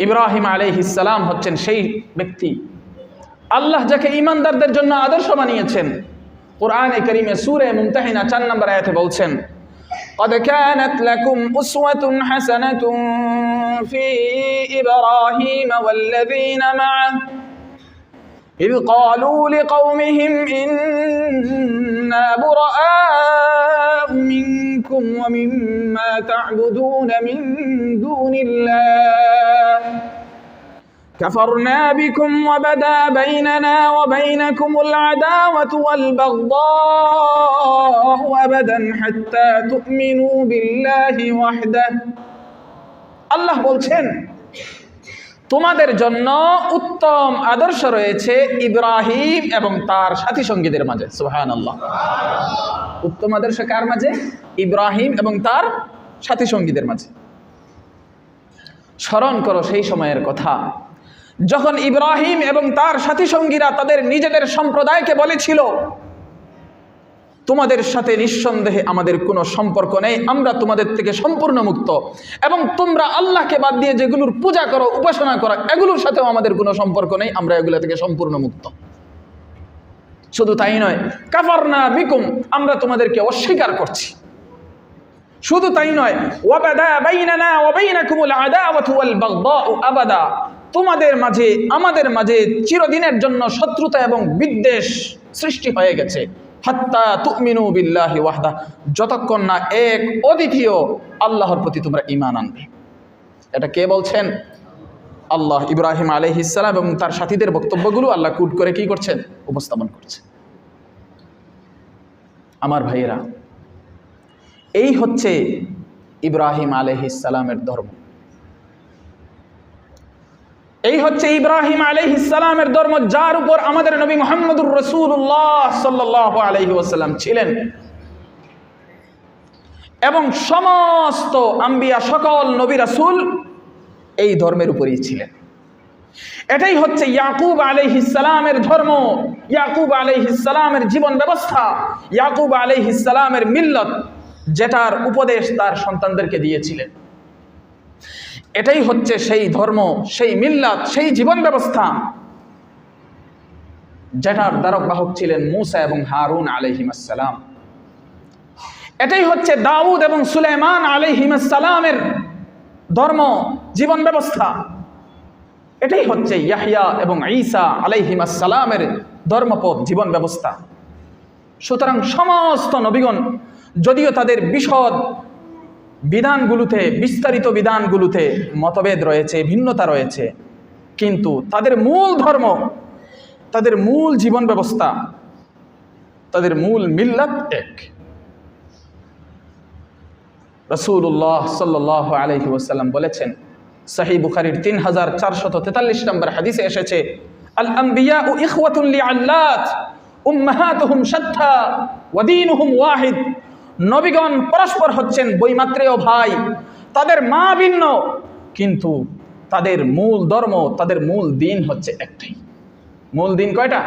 ইব্রাহিম আলাইহিসালাম হচ্ছেন সেই ব্যক্তি আল্লাহ যাকে ইমানদারদের জন্য আদর্শ বানিয়েছেন কোরআনে করিমে সুরে মুমতাহিনা চার নম্বর আয়াতে বলছেন قد كانت لكم أسوة حسنة في إبراهيم والذين معه إذ قالوا لقومهم إنا براء منكم ومما تعبدون من دون الله كفرنا بكم وبدا بيننا وبينكم العداوة والبغضاء أبدا حتى تؤمنوا بالله وحده الله বলছেন তোমাদের জন্য উত্তম আদর্শ রয়েছে ইব্রাহিম এবং তার সাথী সঙ্গীদের মাঝে সুহান আল্লাহ উত্তম আদর্শ কার মাঝে ইব্রাহিম এবং তার সাথী সঙ্গীদের মাঝে স্মরণ করো সেই সময়ের কথা যখন ইব্রাহিম এবং তার সাথী সঙ্গীরা তাদের নিজেদের সম্প্রদায়কে বলেছিল, তোমাদের সাথে নিঃসন্দেহে আমাদের কোনো সম্পর্ক নেই, আমরা তোমাদের থেকে সম্পূর্ণ মুক্ত এবং তোমরা আল্লাহকে বাদ দিয়ে যেগুলোর পূজা করো, উপাসনা করো, এগুলোর সাথেও আমাদের কোনো সম্পর্ক নেই, আমরা এগুলো থেকে সম্পূর্ণ মুক্ত শুধু তাই নয় কাফার না বিকুম, আমরা তোমাদেরকে অস্বীকার করছি। শুধু তাই নয় তোমাদের মাঝে, আমাদের মাঝে চিরদিনের জন্য শত্রুতা এবং বিদ্বেষ সৃষ্টি হয়ে গেছে। হাত্তা তুমিনু বিল্লাহি ওয়াহদা। যতক্ষণ না এক অদ্বিতীয় আল্লাহর প্রতি তোমরা ইমান আনবে। এটা কে বলছেন? আল্লাহ ইব্রাহিম আলাইহিসসালাম এবং তার সাথীদের বক্তব্যগুলো আল্লাহ কুট করে কি করছেন? উপস্থাপন করছেন। আমার ভাইয়েরা, এই হচ্ছে ইব্রাহিম আলহিসালামের ধর্ম। এই হচ্ছে ইব্রাহিম আলহিসালামের ধর্ম, যার উপর আমাদের নবী মোহাম্মদুর রসুল্লাহ সাল্লাহ আলহি ওসাল্লাম ছিলেন। এবং সমস্ত আম্বিয়া, সকল নবী রাসুল এই ধর্মের উপরেই ছিলেন। এটাই হচ্ছে ইয়াকুব আলাইহিসালামের ধর্ম, ইয়াকুব আলাইহিসালামের জীবন ব্যবস্থা, ইয়াকুব আলাইহিসালামের মিল্লত, যেটার উপদেশ তার সন্তানদেরকে দিয়েছিলেন। এটাই হচ্ছে সেই ধর্ম, সেই মিল্লাত, সেই জীবন ব্যবস্থা। যেটার দ্বারক বাহক ছিলেন মুসা এবং হারুন আলহিমাসালাম এটাই হচ্ছে দাউদ এবং সুলেমান আলহিমাসালামের ধর্ম, জীবন ব্যবস্থা। এটাই হচ্ছে ইয়াহিয়া এবং ঈসা আলাইহিমাসালামের ধর্মপথ, জীবন ব্যবস্থা। সুতরাং সমস্ত নবীগণ, যদিও তাদের বিশদ বিধানগুলোতে, বিস্তারিত বিধানগুলোতে মতভেদ রয়েছে, ভিন্নতা রয়েছে। কিন্তু তাদের মূল ধর্ম, তাদের মূল জীবন ব্যবস্থা, তাদের মূল মিল্লাত এক। রসুল্লাহ সাল্লাহ আলহি ওসাল্লাম বলেছেন সাহি বুখারির তিন হাজার চারশত তেতাল্লিশ নম্বর হাদিসে এসেছে আল আম্বিয়া ও ইখওয়াতুল্লি আল্লাত উম্মাহাতুহুম শাত্তা ওয়াদিনুহুম ওয়াহিদ। নবীগণ পরস্পর হচ্ছেন বইমাত্রেয় ভাই। তাদের মা ভিন্ন, কিন্তু তাদের মূল ধর্ম, তাদের মূল দিন হচ্ছে একটাই। মূল দিন কয়টা?